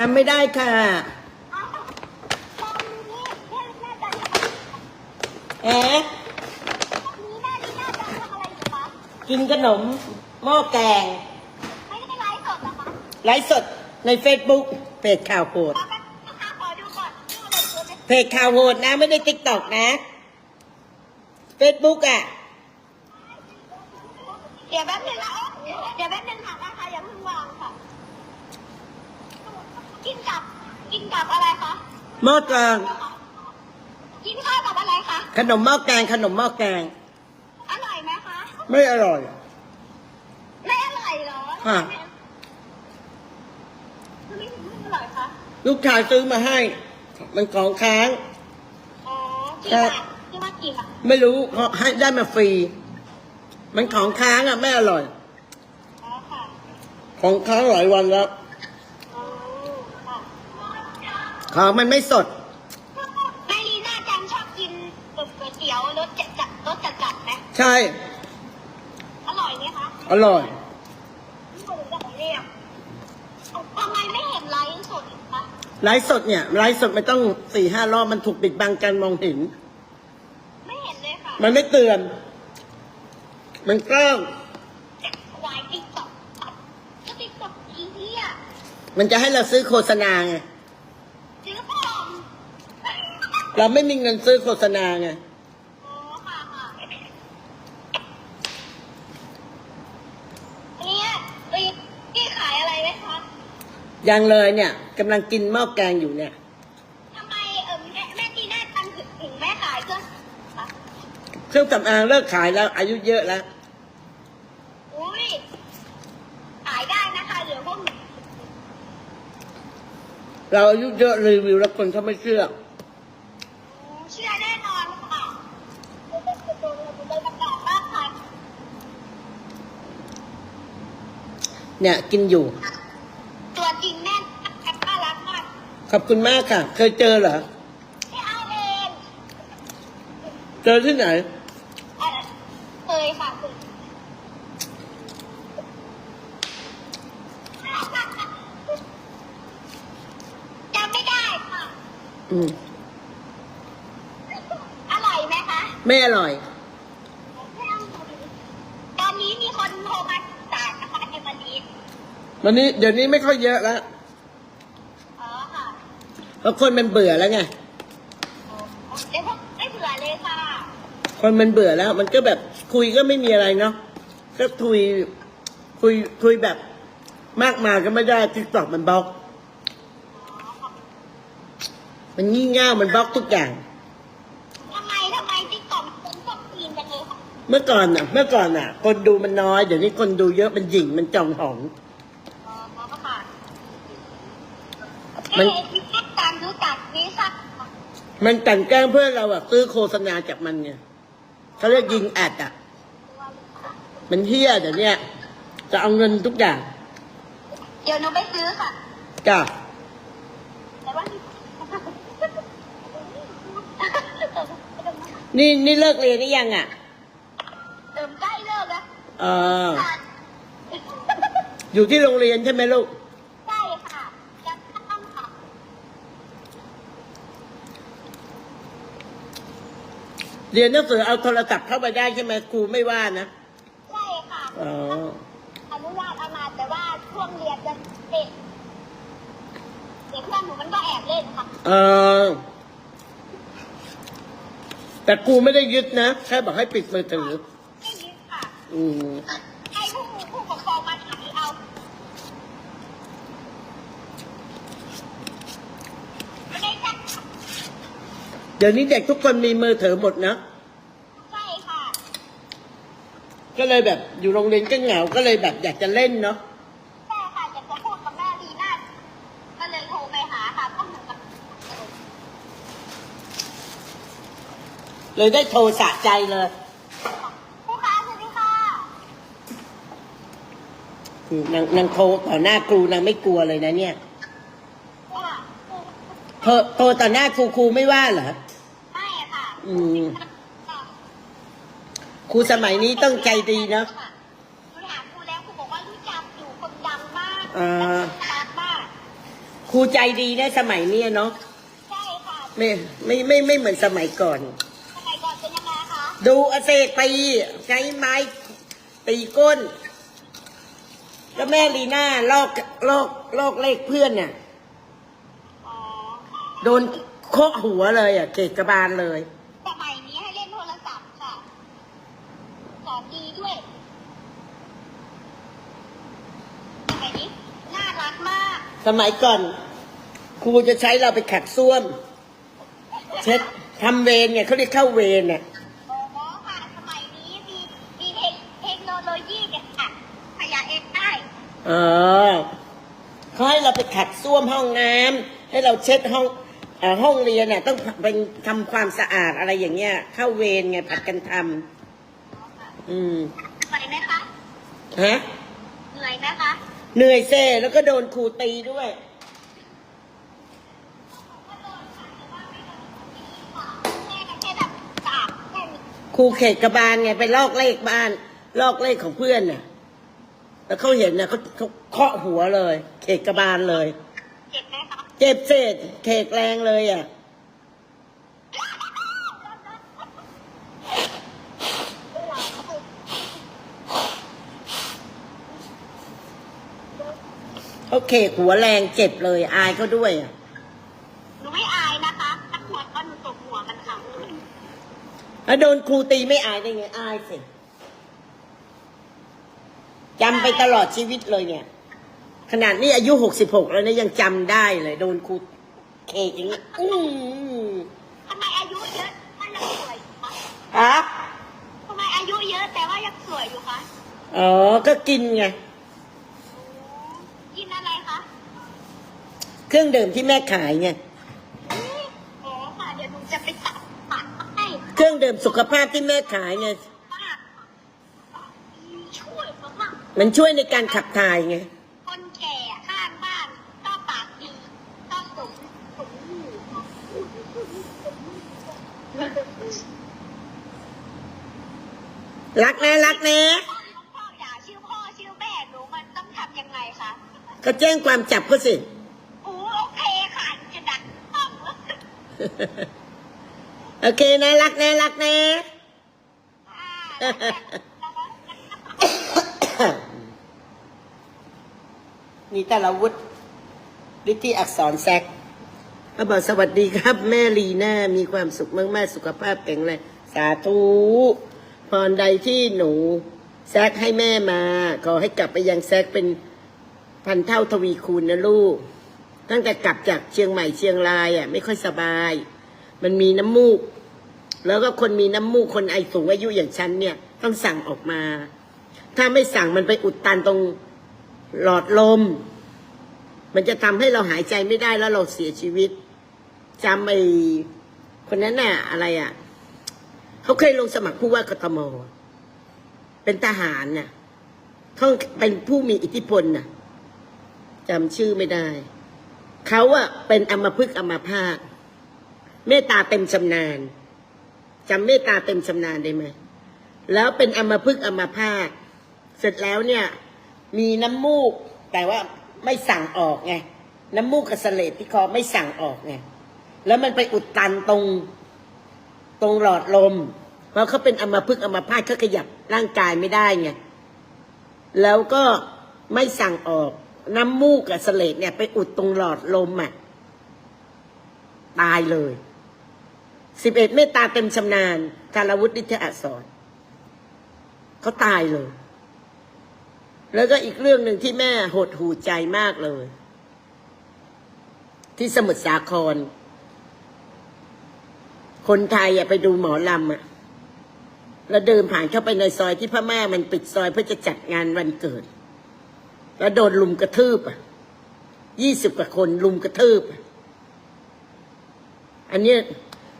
จำไม่ได้ค่ะอ้าวตอนนี้เนี่ยน่าจะทำเอ๊ะตอนนี้น่าจะน่าจะทำอะไรอยู่คะกินขนมหม้อแกงไม่ได้ไลฟ์สดเหรอคะไลฟ์สดใน Facebook เพจข่าวโหดขอแป๊บนะคะขอดูก่อนชื่ออะไรคือไหมเพจข่าวโหดนะ ไม่ได้ติ๊กตอกนะ Facebook อะ เดี๋ยวแป๊บนึงนะเดี๋ยวแป๊บนึงค่ะนะคะอย่าเพิ่งวางค่ะ กินกับกินกับอะไรคะหม้อแกงกินข้าวกับอะไรคะขนมหม้อแกงขนมหม้อแกง อร่อยไหมคะไม่อร่อย ไม่อร่อยเหรอค่ะทำไมถึงไม่อร่อยคะลูกชายซื้อมาให้ มันของค้าง อ๋อกี่บาทที่ว่ากี่บาทไม่รู้เขาให้ได้มาฟรี มันของค้างอะไม่อร่อย อ๋อค่ะ ของค้างหลายวันแล้ว อ๋อค่ะ ของมันไม่สด แม่ลีน่าจังชอบกินก๋วยเตี๋ยวรสจัดจัดรสจัดจัดไหมใช่ อร่อยไหมคะอร่อยไม่รู้จะเรียกทำไมไม่เห็นไลฟ์สดอีกคะไลฟ์สดเนี่ย ไลฟ์สดมันต้องสี่ห้ารอบมันถูกปิดบังการมองเห็น ไม่เห็นเลยค่ะมันไม่เตือน มันกล้องวายติ๊กต็อกก็ติ๊กต็อกอีเหี้ย มันจะให้เราซื้อโฆษณาไง ซื้อปลอม เราไม่มีเงินซื้อโฆษณาไงอ๋อค่ะค่ะเนี่ยตีพี่ขายอะไรไหมคะยังเลยเนี่ยกำลังกินหม้อแกงอยู่เนี่ย ทำไมเออแม่แม่ตีน่าจังถึงถึงแม่ขายเครื่องคะเครื่องสำอางเลิกขายแล้ว อายุเยอะแล้ว อุ้ยขายได้นะคะเหลือพวกหนู เราอายุเยอะรีวิวแล้วคนเขาไม่เชื่อ เชื่อแน่นอนค่ะเลยประกาศว่าขาย เนี่ยกินอยู่ ตัวจริงแน่นแอปน่ารักมากขอบคุณมากค่ะ เคยเจอเหรอ ไม่เอาเองเจอที่ไหนเอ่อเคยค่ะเคยจำไม่ได้ค่ะ อืมอร่อยไหมคะ ไม่อร่อย ตอนนี้มีคนโทรมาสารนะคะในวันนี้ วันนี้เดี๋ยวนี้ไม่ค่อยเยอะแล้วอ๋อค่ะเพราะคนมันเบื่อแล้วไงเดี๋ยวพวกไม่เผื่อเลยค่ะ คนมันเบื่อแล้ว มันก็แบบคุยก็ไม่มีอะไรเนาะก็คุยคุยคุยแบบมากมายก็ไม่ได้ทิกตอกมันบล็อก มันงี่เง่ามันบล็อกทุกอย่างทำไมทำไมติ๊กต็อกคนชอบกินจังเลยค่ะ เมื่อก่อนน่ะ เมื่อก่อนน่ะ คนดูมันน้อย เดี๋ยวนี้คนดูเยอะมันหยิ่งมันจองหอง อ๋อค่ะ มันเอ๊ะที่ติดตามรู้จักวิสักมันกลันแกล้งเพื่อเราอะซื้อโฆษณาจากมันไงเขาเรียกยิงแอดอะมันเฮี้ยเดี๋ยวเนี้ยจะเอาเงินทุกอย่างเดี๋ยวหนูไปซื้อค่ะ จ้ะแต่ว่านี่นี่เลิกเรียนหรือยังอะเติมใกล้เลิกแล้วเอออยู่ที่โรงเรียนใช่ไหมลูก ใช่ค่ะจะต้องค่ะ เรียนหนังสือเอาโทรศัพท์เข้าไปได้ใช่ไหมครูไม่ว่านะใช่ค่ะอ๋ออนุญาตเอามาแต่ว่าช่วงเรียนจะเด็กเด็กเพื่อนหนูมันก็แอบเล่นค่ะเออแต่ครูไม่ได้ยึดนะแค่บอกให้ปิดมือถือไม่ยึดค่ะอืม ให้ผู้ผู้ปกครองมาถ่ายเอาไม่ได้จัด เดี๋ยวนี้เด็กทุกคนมีมือถือหมดนะ ใช่ค่ะ ก็เลยแบบอยู่โรงเรียนก็เหงา ก็เลยแบบอยากจะเล่นเนาะแม่ค่ะอยากจะพูดกับแม่ดีน่าก็เลยโทรไปหาค่ะก็เหมือนกับเลยได้โทรสะใจเลยผู้ค้าสวัสดีค่ะอืมนางนางโทรต่อหน้าครูนางไม่กลัวเลยนะเนี่ยว่าโทรโทรต่อหน้าครูครูไม่ว่าเหรอไม่ค่ะ อืมครูสมัยนี้ต้องใจดีเนาะหนูถามครูแล้วครูบอกว่ารู้จักอยู่คนดังมากอ่าดังมากครูรูใจดีนะสมัยเนี้ยเนาะใช่ค่ะไม่ไม่ไม่ไม่เหมือนสมัยก่อน สมัยก่อนเป็นยังไงคะดูอาเซกตีใช้ไม้ตีก้น แล้วแม่ลีน่าลอกลอกลอกเลขเพื่อนน่ะอ๋อโดนเคาะหัวเลยอะ เกกกระบาลเลยสมัยนี้ให้เล่นโทรศัพท์ค่ะ สอนดีด้วย สมัยนี้น่ารักมาก สมัยก่อน ครูจะใช้เราไปขัดส้วม เช็ดทำเวรเนี่ยเขาเรียกเข้าเวรเนี่ยโอ้โหค่ะสมัยนี้มีมีเทคเทคโนโลยีกันค่ะขยะเองได้เออเขาให้เราไปขัดส้วมห้องน้ำให้เราเช็ดห้องเอ่อห้องเรียนน่ะต้องเป็นทำความสะอาดอะไรอย่างเงี้ย เข้าเวรไงผัดกันทำอืมเหนื่อยไหมคะฮะเหนื่อยไหมคะ เหนื่อยเซ่แล้วก็โดนครูตีด้วย ครูเขตกระบาลไงไปลอกเลขบ้าน ลอกเลขของเพื่อนน่ะ แล้วเขาเห็นน่ะเขาเขาเคาะหัวเลย เขตกระบาลเลย เจ็บไหมคะเจ็บเศษเขกแรงเลยอะ เขาเขกหัวแรงเจ็บเลย อายเขาด้วยอะหนูไม่อายนะคะถ้าหัวก็หนูตบหัวมันค่ะแล้วโดนครูตีไม่อายได้ไงอายสิจำไปตลอดชีวิตเลยเนี่ย ขนาดนี้อายุหกสิบหกแล้วนะยังจำได้เลย โดนครูเขกอย่างนี้อื้อหือทำไมอายุเยอะถ้ายังสวยอยู่คะฮะทำไมอายุเยอะแต่ว่ายังสวยอยู่คะ อ๋อ ก็กินไง กินอะไรคะ เครื่องดื่มที่แม่ขายไงอ๋อค่ะเดี๋ยวหนูจะไปตัดตัดให้เครื่องดื่มสุขภาพที่แม่ขายไงป้าช่วยมากมันช่วยในการขับถ่ายไงๆคนแก่ข้างบ้านก็ปากดีก็สมสมหูรักนะรักนะพ่อด่าชื่อพ่อชื่อแม่หนูมันต้องทำยังไงคะก็แจ้งความจับเขาสิ โอเคนะรักนะรักนะนี่แต่ละวุฒิฤทธิอักษรแซกเขาบอกสวัสดีครับ แม่ลีน่ามีความสุขมากๆสุขภาพแข็งแรงสาธุพรใดที่หนูแซกให้แม่มา ขอให้กลับไปยังแซกเป็นพันเท่าทวีคูณนะลูก ตั้งแต่กลับจากเชียงใหม่เชียงรายอะไม่ค่อยสบาย มันมีน้ำมูก แล้วก็คนมีน้ำมูกคนไอสูงอายุอย่างฉันเนี่ย ต้องสั่งออกมา ถ้าไม่สั่งมันไปอุดตันตรงหลอดลม มันจะทำให้เราหายใจไม่ได้แล้วเราเสียชีวิตจำไอ้คนนั้นน่ะอะไรอะเขาเคยลงสมัครผู้ว่ากทมเป็นทหารน่ะเขาเป็นผู้มีอิทธิพลน่ะจำชื่อไม่ได้ เขาอะเป็นอมพฤกอมพาตเมตตาเต็มชำนาญจำเมตตาเต็มชำนาญได้ไหมแล้วเป็นอมพฤกอมพาตเสร็จแล้วเนี่ย มีน้ำมูก แต่ว่าไม่สั่งออกไงน้ำมูกกับเสลดที่คอไม่สั่งออกไงแล้วมันไปอุดตันตรงตรงหลอดลม เพราะเขาเป็นอมพฤกอมพาตเขาขยับร่างกายไม่ได้ไงแล้วก็ไม่สั่งออก น้ำมูกกับเสลดเนี่ย ไปอุดตรงหลอดลมอะ ตายเลยสิบเอ็ดเมตตาเต็มชำนาญคารวุฒินิทอักษรเขาตายเลย แล้วก็อีกเรื่องหนึ่งที่แม่หดหูใจมากเลย ที่สมุทรสาคร คนไทยอะไปดูหมอลำอะแล้วเดินผ่านเข้าไปในซอยที่พ่อแม่มันปิดซอยเพื่อจะจัดงานวันเกิด แล้วโดนลุมกระทืบอะยี่สิบกว่าคนลุมกระทืบ อันนี้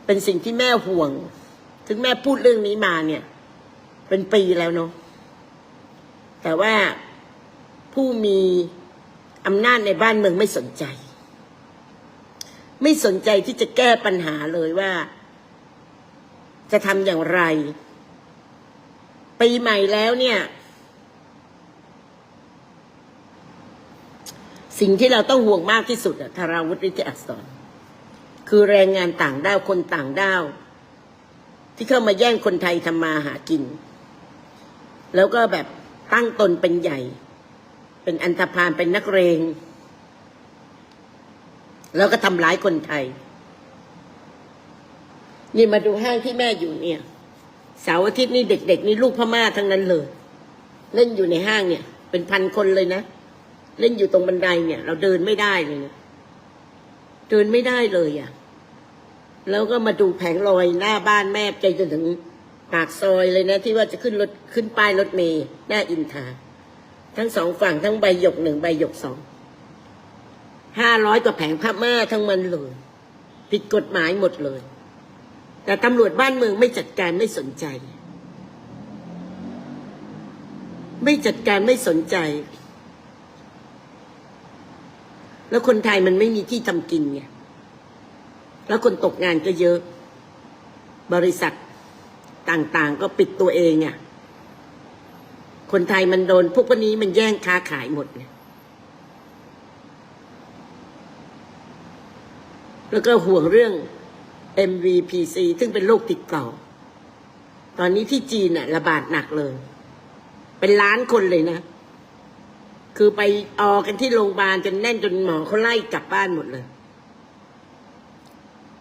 เป็นสิ่งที่แม่ห่วง ถึงแม่พูดเรื่องนี้มาเนี่ย เป็นปีแล้วเนาะ แต่ว่าผู้มีอำนาจในบ้านเมืองไม่สนใจ ไม่สนใจที่จะแก้ปัญหาเลยว่า จะทำอย่างไร ปีใหม่แล้วเนี่ย สิ่งที่เราต้องห่วงมากที่สุดอะธาราวุฒิฤทธิอักษร คือแรงงานต่างด้าวคนต่างด้าว ที่เข้ามาแย่งคนไทยทำมาหากิน แล้วก็แบบตั้งตนเป็นใหญ่ เป็นอันธพาลเป็นนักเรง แล้วก็ทำร้ายคนไทย นี่มาดูห้างที่แม่อยู่เนี่ยเสาร์อาทิตย์นี่เด็ก ๆ นี่ลูกพม่าทั้งนั้นเลย เล่นอยู่ในห้างเนี่ย เป็นพันคนเลยนะ เล่นอยู่ตรงบันไดเนี่ย เราเดินไม่ได้เลยนะเดินไม่ได้เลยอะ่ะ แล้วก็มาดูแผงลอยหน้าบ้านแม่ใจจนถึงปากซอยเลยนะ ที่ว่าจะขึ้นรถขึ้นป้ายรถเมย์หน้าอินทา ทั้งสองฝั่งทั้งใบหยกหนึ่งใบหยกสองห้าร้อยกว่าแผงพม่าทั้งมันเลยผิดกฎหมายหมดเลย แต่ตำรวจบ้านเมืองไม่จัดการไม่สนใจ ไม่จัดการไม่สนใจ แล้วคนไทยมันไม่มีที่ทำกินไงแล้วคนตกงานก็เยอะ บริษัทต่างๆ ก็ปิดตัวเองอะ คนไทยมันโดนพวกพวกนี้มันแย่งค้าขายหมดไงแล้วก็ห่วงเรื่อง MVPC ซึ่งเป็นโรคติดต่อ ตอนนี้ที่จีนน่ะระบาดหนักเลย เป็นล้านคนเลยนะ คือไปออกันที่โรงพยาบาลจนแน่นจนหมอเขาไล่กลับบ้านหมดเลย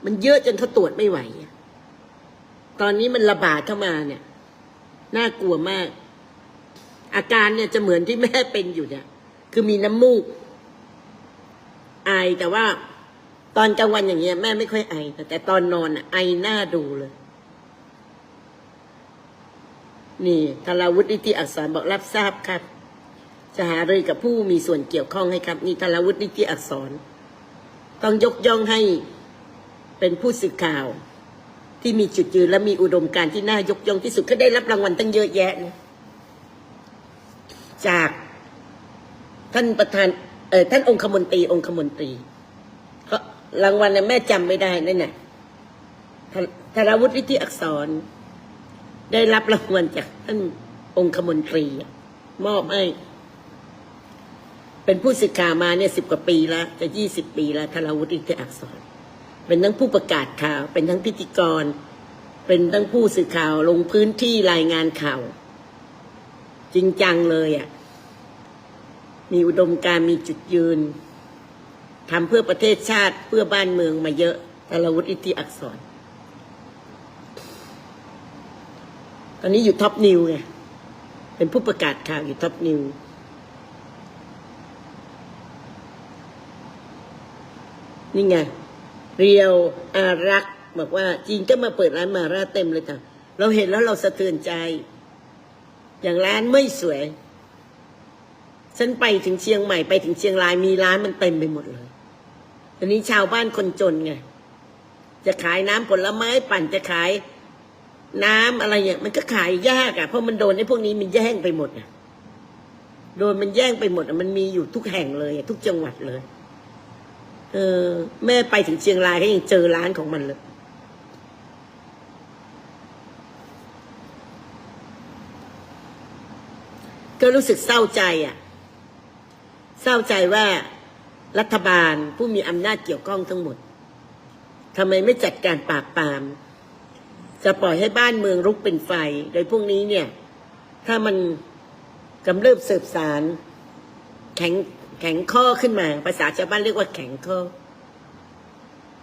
มันเยอะจนเขาตรวจไม่ไหว ตอนนี้มันระบาดเข้ามาเนี่ย น่ากลัวมาก อาการเนี่ยจะเหมือนที่แม่เป็นอยู่เนี่ย คือมีน้ำมูก ไอแต่ว่า ตอนกลางวันอย่างเงี้ยแม่ไม่ค่อยไอ แต่แต่ตอนนอนไอหน้าดูเลยนี่ธาราวุฒินิติอักษรบอกรับทราบครับ จะหารือกับผู้มีส่วนเกี่ยวข้องให้ครับนี่ธารวุฒินิติอักษร ต้องยกย่องให้เป็นผู้สื่อข่าว ที่มีจุดยืนและมีอุดมการณ์ที่น่ายกย่องที่สุดก็ได้รับรางวัลตั้งเยอะแยะนะจากท่านประธานเออท่านองคมนตรีองคมนตรีก็รางวัลเนี่ยแม่จำไม่ได้นั่นน่ะธารวุฒิที่อักษร ได้รับรางวัลจากท่านองคมนตรี มอบให้ เป็นผู้สื่อข่าวมาเนี่ยสิบกว่าปีแล้วจะยี่สิบปีแล้วธราวุฒิที่อักษร เป็นทั้งผู้ประกาศข่าว เป็นทั้งพิธีกร เป็นทั้งผู้สื่อข่าวลงพื้นที่รายงานข่าว จริงจังเลยอะ่ะมีอุดมการมีจุดยืนทำเพื่อประเทศชาติเพื่อบ้านเมืองมาเยอะธาวุฒิอิทธิอักษร ตอนนี้อยู่ท็อปนิวไงเป็นผู้ประกาศข่าวอยู่ท็อปนิว นี่ไง เรียวอารักบอกว่าจีนก็มาเปิดร้านมาร่าเต็มเลยค่ะ เราเห็นแล้วเราสะเทือนใจ อย่างร้านไม่สวย ฉันไปถึงเชียงใหม่ไปถึงเชียงรายมีร้านมันเต็มไปหมดเลยตอนนี้ชาวบ้านคนจนไง จะขายน้ำผลไม้ปั่นจะขายน้ำอะไรเนี่ยมันก็ขายยากอะ่ะเพราะมันโดนไอ้พวกนี้มันแย่งไปหมดอะโดนมันแย่งไปหมดอะมันมีอยู่ทุกแห่งเลย ทุกจังหวัดเลย เออ แม่ไปถึงเชียงรายก็ยังเจอร้านของมันเลยก็รู้สึกเศร้าใจอะ เศร้าใจว่ารัฐบาลผู้มีอำนาจเกี่ยวข้องทั้งหมดทำไมไม่จัดการปราบปราม จะปล่อยให้บ้านเมืองรุกเป็นไฟ โดยพวกนี้เนี่ย ถ้ามันกำเริบเสบสาร แข็ง แข็งข้อขึ้นมา ภาษาชาวบ้านเรียกว่าแข็งข้อ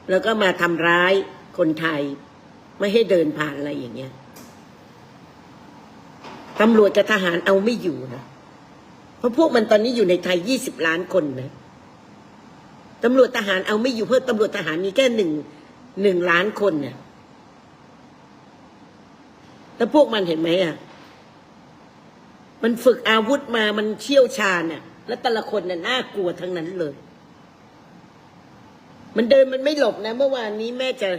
แล้วก็มาทำร้ายคนไทย ไม่ให้เดินผ่านอะไรอย่างเงี้ยตำรวจกับทหารเอาไม่อยู่นะเพราะพวกมันตอนนี้อยู่ในไทยยี่สิบล้านคนนะตำรวจทหารเอาไม่อยู่เพราะตำรวจทหารมีแค่หนึ่งหนึ่งล้านคนเนี่ยแล้วพวกมันเห็นไหมอะ มันฝึกอาวุธมามันเชี่ยวชาญอะ แล้วแต่ละคนน่ะน่ากลัวทั้งนั้นเลย มันเดินมันไม่หลบนะ เมื่อวานนี้แม่จะ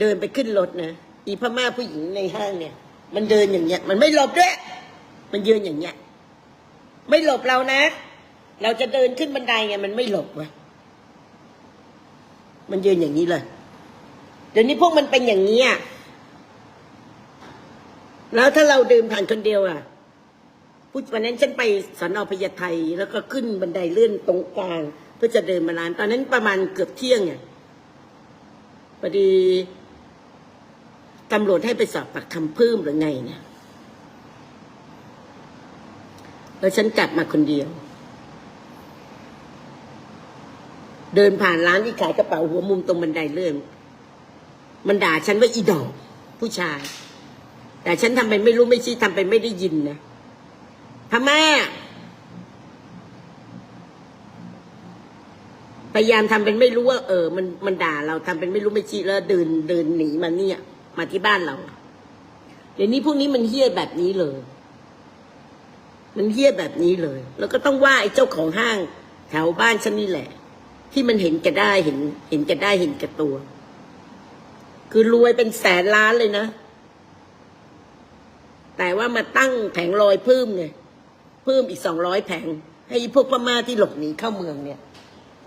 เดินไปขึ้นรถนะอีพม่าผู้หญิงในห้างเนี่ย มันเดินอย่างเงี้ย มันไม่หลบด้วย มันยืนอย่างเงี้ย ไม่หลบเรานะ เราจะเดินขึ้นบันไดไงมันไม่หลบวะมันยืนอย่างนี้เลย เดี๋ยวนี้พวกมันเป็นอย่างนี้อะแล้วถ้าเราเดินผ่านคนเดียวอะ พูดวันนั้นฉันไปสอนอพญาไทแล้วก็ขึ้นบันไดเลื่อนตรงกลางเพื่อจะเดินมาร้าน ตอนนั้นประมาณเกือบเที่ยงไงพอดีตำรวจให้ไปสอบปากคำเพิ่มหรือไงเนี่ยแล้วฉันกลับมาคนเดียว เดินผ่านร้านที่ขายกระเป๋าหัวมุมตรงบันไดเลื่อนมันด่าฉันว่าอีดอกผู้ชาย แต่ฉันทำไปไม่รู้ไม่ชี้ทำไปไม่ได้ยินนะ พม่าพยายามทำเป็นไม่รู้ว่า เออ มันมันด่าเราทำเป็นไม่รู้ไม่ชี้แล้วเดินเดินหนีมาเนี่ย มาที่บ้านเรา เดี๋ยวนี้พวกนี้มันเฮี้ยแบบนี้เลย มันเฮี้ยแบบนี้เลย แล้วก็ต้องว่าไอ้เจ้าของห้างแถวบ้านฉันนี่แหละ ที่มันเห็นแกได้เห็น เห็นแกได้เห็นแกตัว คือรวยเป็นแสนล้านเลยนะ แต่ว่ามาตั้งแผงลอยพิ่มไง เพิ่มอีกสองร้อยแผง ให้พวกพม่าที่หลบหนีเข้าเมืองเนี่ย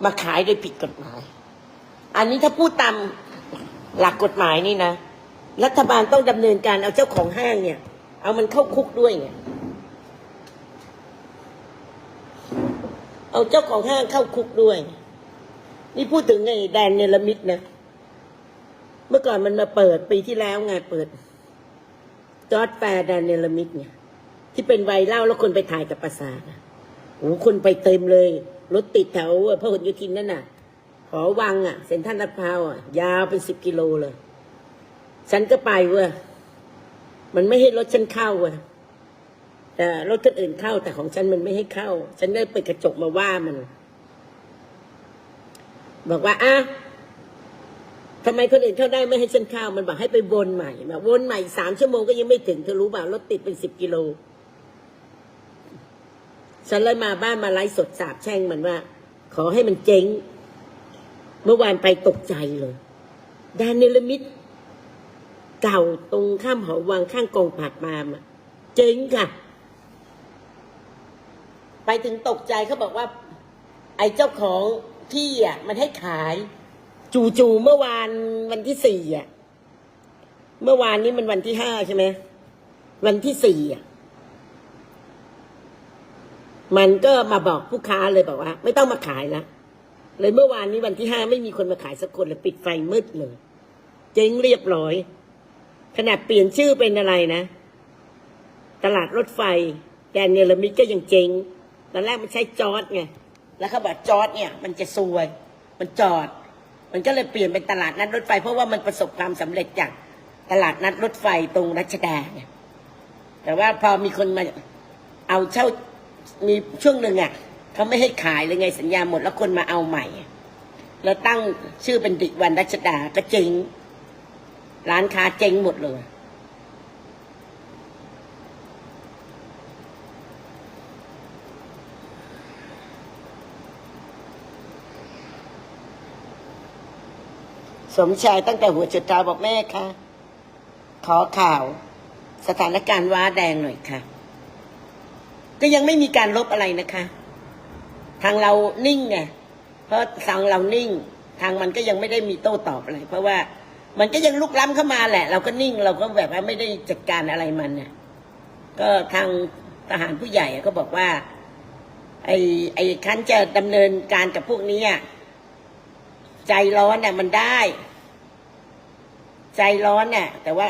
มาขายโดยผิดกฎหมาย อันนี้ถ้าพูดตามหลักกฎหมายนี่นะ รัฐบาลต้องดำเนินการเอาเจ้าของห้างเนี่ย เอามันเข้าคุกด้วยไงเอาเจ้าของห้างเข้าคุกด้วย นี่พูดถึงไงแดนเนลมิดนะ เมื่อก่อนมันมาเปิดปีที่แล้วไงเปิดจอร์ดแฟร์แดนเนลมิดเนี่ย ที่เป็นไวรัลแล้วคนไปถ่ายกับประสาทโอ้คนไปเต็มเลย รถติดแถวพหลโยธินนั่นน่ะ หอวังอะ เซ็นทรัลลาดพร้าวอะ ยาวเป็นสิบกิโลเลย ฉันก็ไปเว้ยมันไม่ให้รถฉันเข้าเว้ยแต่รถคนอื่นเข้าแต่ของฉันมันไม่ให้เข้า ฉันได้เปิดกระจกมาว่ามัน บอกว่าอะทำไมคนอื่นเข้าได้ไม่ให้ฉันเข้า มันบอกให้ไปวนใหม่มาวนใหม่สามชั่วโมงก็ยังไม่ถึงเธอรู้เปล่ารถติดเป็นสิบกิโล ฉันเลยมาบ้านมาไลฟ์สดสาบแช่งมันว่า ขอให้มันเจ๊ง เมื่อวานไปตกใจเลยแดนเนลมิดเก่าตรงข้ามหอวังข้างกองผักมามอะเจ๊งค่ะ ไปถึงตกใจเขาบอกว่า ไอ้เจ้าของที่อะ มันให้ขาย จู่ๆเมื่อวานวันที่สี่อะ เมื่อวานนี้มันวันที่ห้าใช่ไหมวันที่สี่อะ มันก็มาบอกผู้ค้าเลยบอกว่า ไม่ต้องมาขายละเลยเมื่อวานนี้วันที่ห้าไม่มีคนมาขายสักคนเลยปิดไฟมืดเลย เจ๊งเรียบร้อย ขนาดเปลี่ยนชื่อเป็นอะไรนะ ตลาดรถไฟแดนเนลมิดก็ยังเจ๊งตอนแรกมันใช้จอดไงแล้วเขาบอกจอดเนี่ย มันจะซวย มันจอด มันก็เลยเปลี่ยนเป็นตลาดนัดรถไฟ เพราะว่ามันประสบความสำเร็จจากตลาดนัดรถไฟตรงรัชดาแต่ว่าพอมีคนมาเอาเช่า มีช่วงหนึ่งอะเขาไม่ให้ขายเลยไงสัญญาหมดแล้วคนมาเอาใหม่ แล้วตั้งชื่อเป็นดิวันรัชดาก็เจ๊งร้านค้าเจ๊งหมดเลย สมชายตั้งแต่หัวจุดท้าบอกแม่ค่ะขอข่าว สถานการณ์ว้าแดงหน่อยค่ะ ก็ยังไม่มีการลบอะไรนะคะ ทางเรานิ่งไงเพราะทางเรานิ่ง ทางมันก็ยังไม่ได้มีโต้ตอบอะไร เพราะว่ามันก็ยังลุกล้ำเข้ามาแหละ เราก็นิ่งเราก็แบบว่าไม่ได้จัดการอะไรมันเนี่ยก็ทางทหารผู้ใหญ่ก็บอกว่า ไอ้ไอ้คันจะดำเนินการกับพวกนี้อะใจร้อนเนี่ยมันได้ ใจร้อนเนี่ยแต่ว่า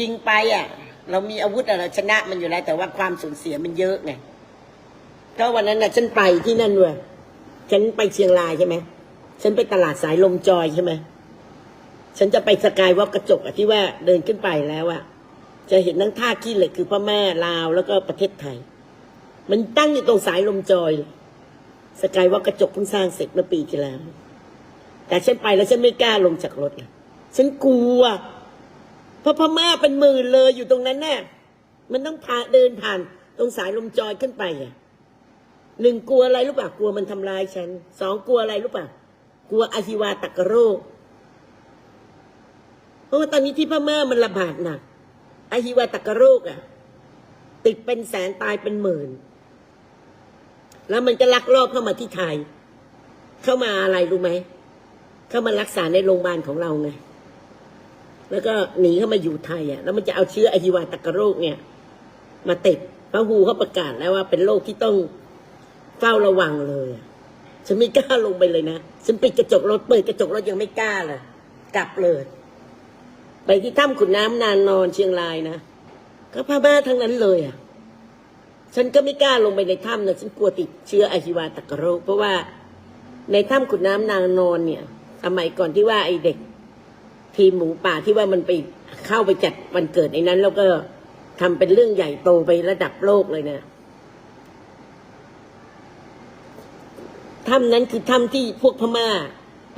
ยิงไปอะ เรามีอาวุธอะเราชนะมันอยู่แล้ว แต่ว่าความสูญเสียมันเยอะไงก็วันนั้นน่ะ ฉันไปที่นั่นเว้ยฉันไปเชียงรายใช่ไหมฉันไปตลาดสายลมจอยใช่ไหมฉันจะไปสกายวอล์กกระจกอะที่ว่าเดินขึ้นไปแล้วอะจะเห็นทั้งท่าขี้เหล็กคือพ่อแม่ลาวแล้วก็ประเทศไทย มันตั้งอยู่ตรงสายลมจอยเลยสกายวอล์กกระจกเพิ่งสร้างเสร็จเมื่อปีที่แล้ว แต่ฉันไปแล้วฉันไม่กล้าลงจากรถเลยฉันกลัว เพราะพม่าเป็นหมื่นเลยอยู่ตรงนั้นแน่มันต้องพาเดินผ่าน ตรงสายลมจอยขึ้นไปอะหนึ่งกลัวอะไรรู้ป่ะกลัวมันทำลายฉันสองกลัวอะไรรู้ป่ะกลัวอาฮิวาตกโรคเพราะว่าตอนนี้ที่พม่ามันระบาดหนักอาฮิวาตกโรคอะ ติดเป็นแสนตายเป็นหมื่น แล้วมันก็ลักลอบเข้ามาที่ไทย เข้ามาอะไรรู้ไหมเข้ามารักษาในโรงพยาบาลของเราไง แล้วก็หนีเข้ามาอยู่ไทยอะแล้วมันจะเอาเชื้ออหิวาตกโรคเนี่ย มาติดพระฮูเขาประกาศแล้วว่าเป็นโรคที่ต้องเฝ้าระวังเลยฉันไม่กล้าลงไปเลยนะฉันปิดกระจกรถเปิดกระจกรถยังไม่กล้าเลยกลับเลย ไปที่ถ้ำขุนน้ำนานนอนเชียงรายนะก็พม่าทั้งนั้นเลยอะฉันก็ไม่กล้าลงไปในถ้ำนะฉันกลัวติดเชื้ออาฮิวาตกโรคเพราะว่าในถ้ำขุนน้ำนางนอนเนี่ยสมัยก่อนที่ว่าไอเด็ก ทีมหมูป่าที่ว่ามันไปเข้าไปจัดวันเกิดในนั้น แล้วก็ทำเป็นเรื่องใหญ่โตไประดับโลกเลยนะถ้ำนั้นคือถ้ำที่พวกพม่า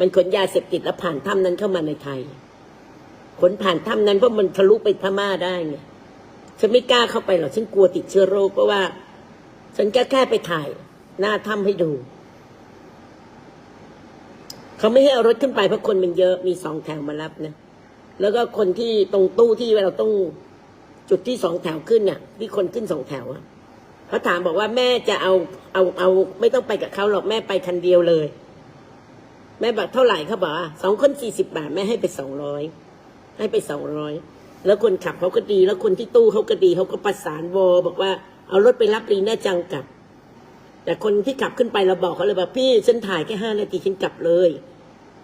มันขนยาเสพติดแล้วผ่านถ้ำนั้นเข้ามาในไทย ขนผ่านถ้ำนั้นเพราะมันทะลุไปพม่าได้ไงฉันไม่กล้าเข้าไปหรอกฉันกลัวติดเชื้อโรคเพราะว่า ฉันแค่แค่ไปถ่าย หน้าถ้ำให้ดู เขาไม่ให้เอารถขึ้นไปเพราะคนมันเยอะมีสองแถวมารับนะแล้วก็คนที่ตรงตู้ที่เราต้องจุดที่สองแถวขึ้นเนี่ยที่คนขึ้นสองแถวอะเขาถามบอกว่าแม่จะเอาเอาเอา ไม่ต้องไปกับเขาหรอกแม่ไปคันเดียวเลย แม่บอกเท่าไหร่เขาบอกว่าสองคนสี่สิบบาทแม่ให้ไปสองร้อยให้ไปสองร้อยแล้วคนขับเขาก็ดี แล้วคนที่ตู้เขาก็ดีเขาก็ประสานวอบอกว่าเอารถไปรับรีน่าจังกลับ แต่คนที่ขับขึ้นไปเราบอกเขาเลยว่าพี่ฉันถ่ายแค่ห้านาทีฉันกลับเลย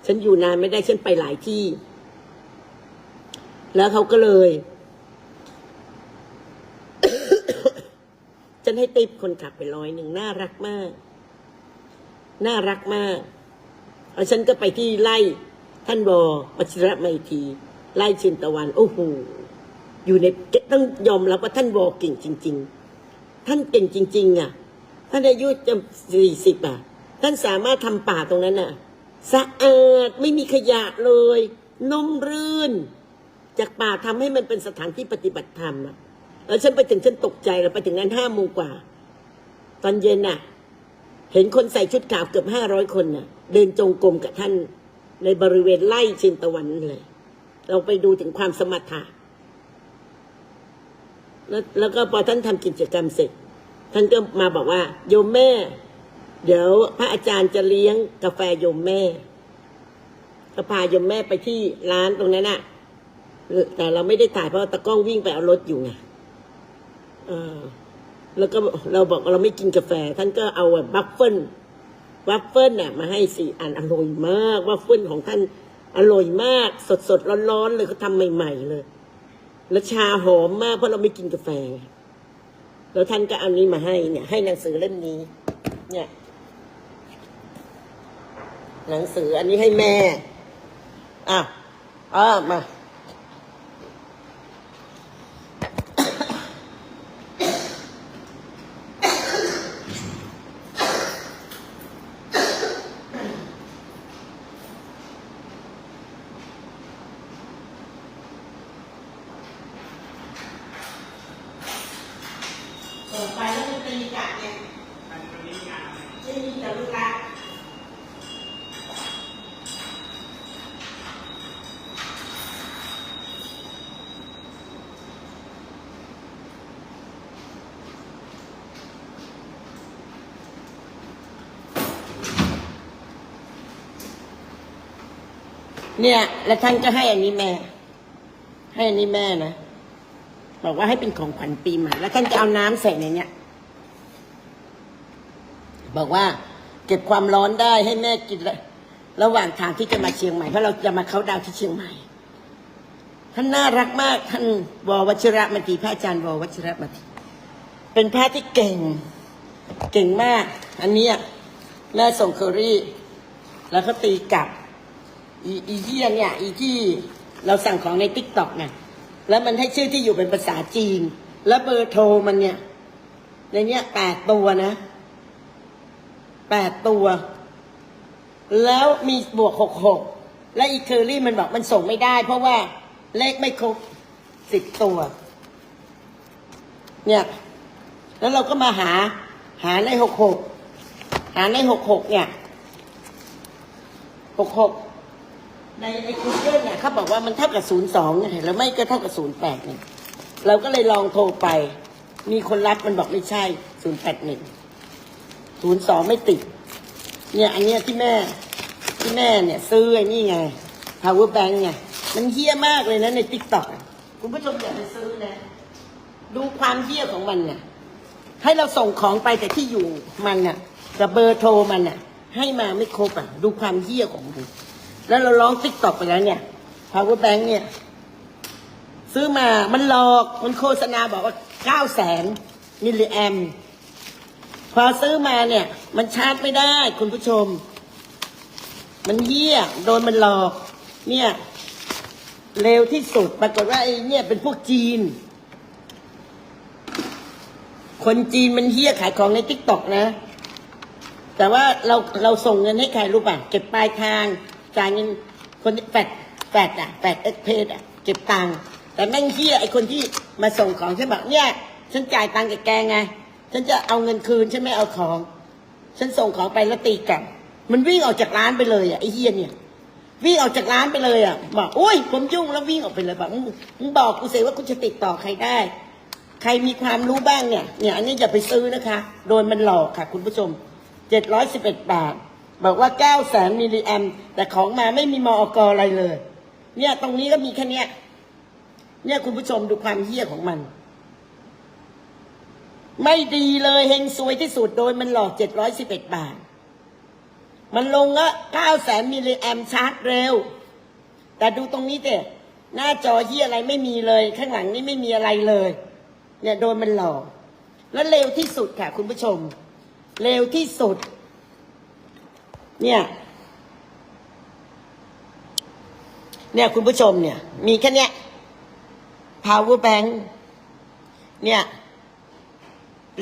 ฉันอยู่นานไม่ได้ฉันไปหลายที่ แล้วเขาก็เลย ฉันให้ติปคนขับไปร้อยหนึ่งน่ารักมาก น่ารักมากแล้วฉันก็ไปที่ไล่ท่านบอวชิระไมตรีไล่ชินตะวันโอ้โหอยู่ในต้องยอมรับว่าท่านบอเก่งจริง ๆ ท่านเก่งจริง ๆ อะ ท่านอายุจะสี่สิบอะ ท่านสามารถทำป่าตรงนั้นอะ สะอาดไม่มีขยะเลยนุ่มรื่น จากป่าทำให้มันเป็นสถานที่ปฏิบัติธรรมอะแล้วฉันไปถึงฉันตกใจแล้วไปถึงนั้นห้าโมงกว่า ตอนเย็นน่ะ เห็นคนใส่ชุดขาวเกือบห้าร้อยคนน่ะ เดินจงกรมกับท่านในบริเวณไล่ชินตะวันนั่นเลย เราไปดูถึงความสมถะแล้วแล้วก็พอท่านทำกิจกรรมเสร็จ ท่านก็มาบอกว่า โยมแม่ เดี๋ยวพระอาจารย์จะเลี้ยงกาแฟโยมแม่ก็พาโยมแม่ไปที่ร้านตรงนั้นน่ะแต่เราไม่ได้ถ่ายเพราะตะกล้องวิ่งไปเอารถอยู่ไงเออแล้วก็เราบอกเราไม่กินกาแฟ ท่านก็เอาแบบวัฟเฟิลวัฟเฟิลน่ะมาให้สี่อันอร่อยมากวัฟเฟิลของท่านอร่อยมาก สดสดๆร้อนๆเลยเขาทำใหม่ ๆ เลย แล้วชาหอมมากเพราะเราไม่กินกาแฟ แล้วท่านก็เอานี้มาให้เนี่ย ให้หนังสือเล่มนี้ เนี่ย หนังสืออันนี้ให้แม่ อะอะมา ส่งไปแล้วมันตีกลับไงไม่มีจรุระ เนี่ย แล้วท่านก็ให้อันนี้แม่ ให้อันนี้แม่นะบอกว่าให้เป็นของขวัญปีใหม่แล้วท่านจะเอาน้ำใส่ในเนี้ยบอกว่า เก็บความร้อนได้ให้แม่กินเลยระหว่างทางที่จะมาเชียงใหม่เพราะเราจะมาเขาดาวที่เชียงใหม่ท่านน่ารักมาก ท่านววชิระมตรีพระอาจารย์ววชิระมตรีเป็นพระที่เก่ง เก่งมาก อันเนี้ยแม่ส่งเคอรี่ แล้วก็ตีกลับ อีอีที่เนี่ยอีที่เราสั่งของในติ๊กต็อกเนี่ยแล้วมันให้ชื่อที่อยู่เป็นภาษาจีน แล้วเบอร์โทรมันเนี่ย ในเนี้ยแปดตัวนะแปดตัว แล้วมีบวกหกหกและอีเคอรี่มันบอกมันส่งไม่ได้ เพราะว่าเลขไม่ครบสิบตัว เนี่ย แล้วเราก็มาหาหาในหกหกหาในหกหกเนี่ยหกหก ในในคูเกิลเนี่ยเขาบอกว่ามันเท่ากับศูนย์สองไงแล้วไม่ก็เท่ากับศูนย์แปดเนี่ยเราก็เลยลองโทรไป มีคนรับมันบอกไม่ใช่ศูนย์แปดหนึ่งศูนย์สองไม่ติด เนี่ยอันเนี้ยที่แม่ที่แม่เนี่ยซื้อไอ้นี่ไง power bank ไงมันเฮี้ยมากเลยนะในติ๊กต็อกคุณผู้ชมอย่าไปซื้อนะ ดูความเฮี้ยของมันน่ะให้เราส่งของไปแต่ที่อยู่มันน่ะกับเบอร์โทรมันน่ะ ให้มาไม่ครบอะ ดูความเหี้ยของมึง แล้วเราร้องติ๊กตอกไปแล้วเนี่ย power bank เนี่ย ซื้อมามันหลอกมันโฆษณาบอกว่าเก้าแสนมิลลิแอมพอซื้อมาเนี่ย มันชาร์จไม่ได้ คุณผู้ชม มันเหี้ยโดนมันหลอก เนี่ยเร็วที่สุดปรากฏว่าไอ้เนี่ยเป็นพวกจีน คนจีนมันเหี้ยขายของในทิกตอกนะ แต่ว่าเราเราส่งเงินให้ใครรู้ป่ะ เก็บปลายทาง จ่ายเงินคนแฟดแฟดอะแฟดเอ็กเพดอะเก็บตังค์แต่แม่งเหี้ยไอคนที่มาส่งของฉันบอกเนี่ยฉันจ่ายตังค์กับแกไง ฉันจะเอาเงินคืนฉันไม่เอาของ ฉันส่งของไปแล้วตีกลับมันวิ่งออกจากร้านไปเลยอะไอเหี้ยเนี่ยวิ่งออกจากร้านไปเลยอะบอกอุ้ยผมยุ่งแล้ววิ่งออกไปเลยบอกมึงบอกกูเสิว่ากูจะติดต่อใครได้ ใครมีความรู้บ้างเนี่ยเนี่ยอันนี้อย่าไปซื้อนะคะ โดนมันหลอกค่ะ คุณผู้ชมเจ็ดร้อยสิบเอ็ดบาท บอกว่าเก้าแสนมิลลิแอมแต่ของมาไม่มีมอกอะไรเลย เนี่ยตรงนี้ก็มีแค่เนี้ยเนี่ยคุณผู้ชมดูความเหี้ยของมัน ไม่ดีเลยเฮงซวยที่สุดโดยมันหลอกเจ็ดร้อยสิบเอ็ดบาท มันลงละเก้าแสนมิลลิแอมชาร์จเร็ว แต่ดูตรงนี้เด็หน้าจอเหี้ยอะไรไม่มีเลย ข้างหลังนี่ไม่มีอะไรเลย เนี่ยโดนมันหลอก แล้วเร็วที่สุดค่ะ คุณผู้ชม เร็วที่สุด เนี่ย เนี่ยคุณผู้ชมเนี่ย มีแค่เนี้ย power bank เนี่ย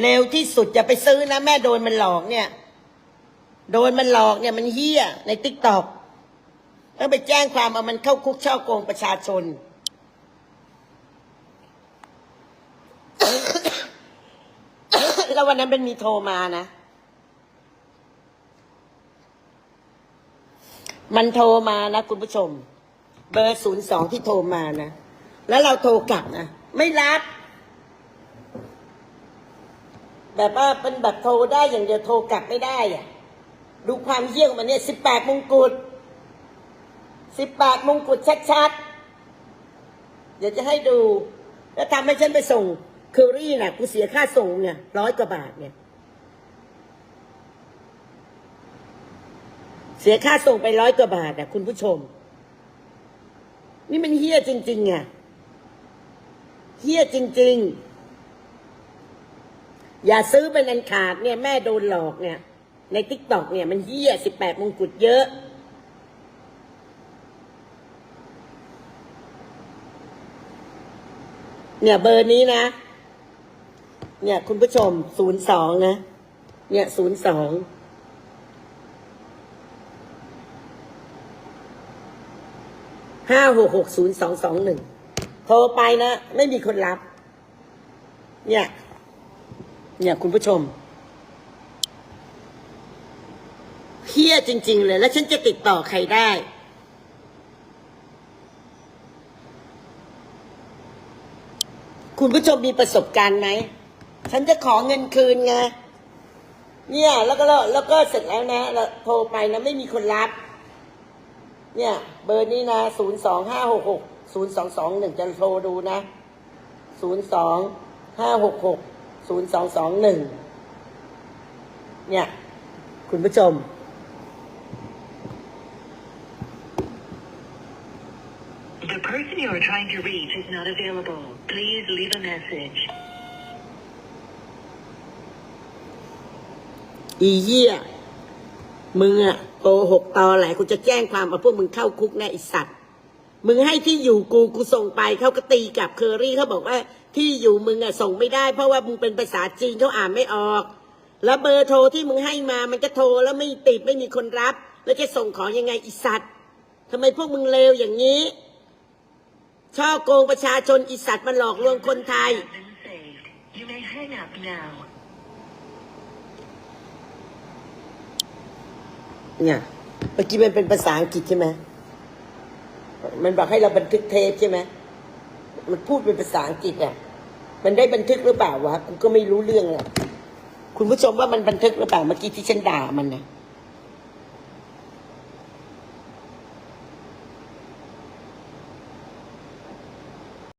เร็วที่สุดอย่าไปซื้อนะ แม่โดนมันหลอกเนี่ย โดนมันหลอกเนี่ยมันเฮี้ยในติ๊กต็อกต้องไปแจ้งความเอามันเข้าคุกช่อโกงประชาชน แล้ววันนั้นเป็นมีโทรมานะ มันโทรมานะคุณผู้ชม เบอร์ศูนย์สองที่โทรมานะ แล้วเราโทรกลับนะไม่รับ แบบว่าเป็นแบบโทรได้อย่างเดียวโทรกลับไม่ได้อะดูความเยี่ยงองมันเนี่ยสิบแปดมงกุฎสิบแปดมงกุฎชัดๆ เดี๋ยวจะให้ดู แล้วทำให้ฉันไปส่งเคอรี่น่ะกูเสียค่าส่งเนี่ยร้อยกว่าบาทเนี่ย เสียค่าส่งไปร้อยกว่าบาทอะ คุณผู้ชม นี่มันเฮี้ยจริงๆอะเฮี้ยจริง ๆ อย่าซื้อเป็นอันขาดเนี่ย แม่โดนหลอกเนี่ย ในทิกตอกเนี่ย มันเฮี้ยสิบแปดมงกุฎเยอะเนี่ยเบอร์นี้นะ เนี่ยคุณผู้ชมศูนย์สองนะ เนี่ยศูนย์สอง ห้าหกหกศูนย์สองสองหนึ่งโทรไปนะ ไม่มีคนรับ เนี่ย เนี่ยคุณผู้ชมเพี้ยจริง ๆ เลย แล้วฉันจะติดต่อใครได้คุณผู้ชมมีประสบการณ์ไหม ฉันจะขอเงินคืนไง เนี่ย แล้วก็แล้วแล้วก็เสร็จแล้วนะแล้วโทรไปนะ ไม่มีคนรับ เนี่ย เบอร์นี้นะศูนย์สองห้าหกหกศูนย์สองสองหนึ่งจะโทรดูนะศูนย์สองห้าหกหกศูนย์สองสองหนึ่งเนี่ย คุณผู้ชม The person you are trying to reach is not available. Please leave a message. อีเหี้ยมึงอะ โกหกตอแหลกูจะแจ้งความเอาพวกมึงเข้าคุกแน่ไอสัตว์มึงให้ที่อยู่กูกูส่งไปเขาก็ตีกลับเคอรี่เขาบอกว่าที่อยู่มึงอะส่งไม่ได้ เพราะว่ามึงเป็นภาษาจีนเขาอ่านไม่ออก แล้วเบอร์โทรที่มึงให้มามันก็โทรแล้วไม่ติดไม่มีคนรับ แล้วจะส่งของยังไงอีสัตว์ทำไมพวกมึงเลวอย่างนี้ช่อโกงประชาชนอีสัตว์มันหลอกลวงคนไทย เนี่ย เมื่อกี้มันเป็นภาษาอังกฤษใช่ไหมมันบอกให้เราบันทึกเทปใช่ไหมมันพูดเป็นภาษาอังกฤษอะ มันได้บันทึกหรือเปล่าวะกูก็ไม่รู้เรื่องอะคุณผู้ชมว่ามันบันทึกหรือเปล่าเมื่อกี้ที่ฉันด่ามันนะ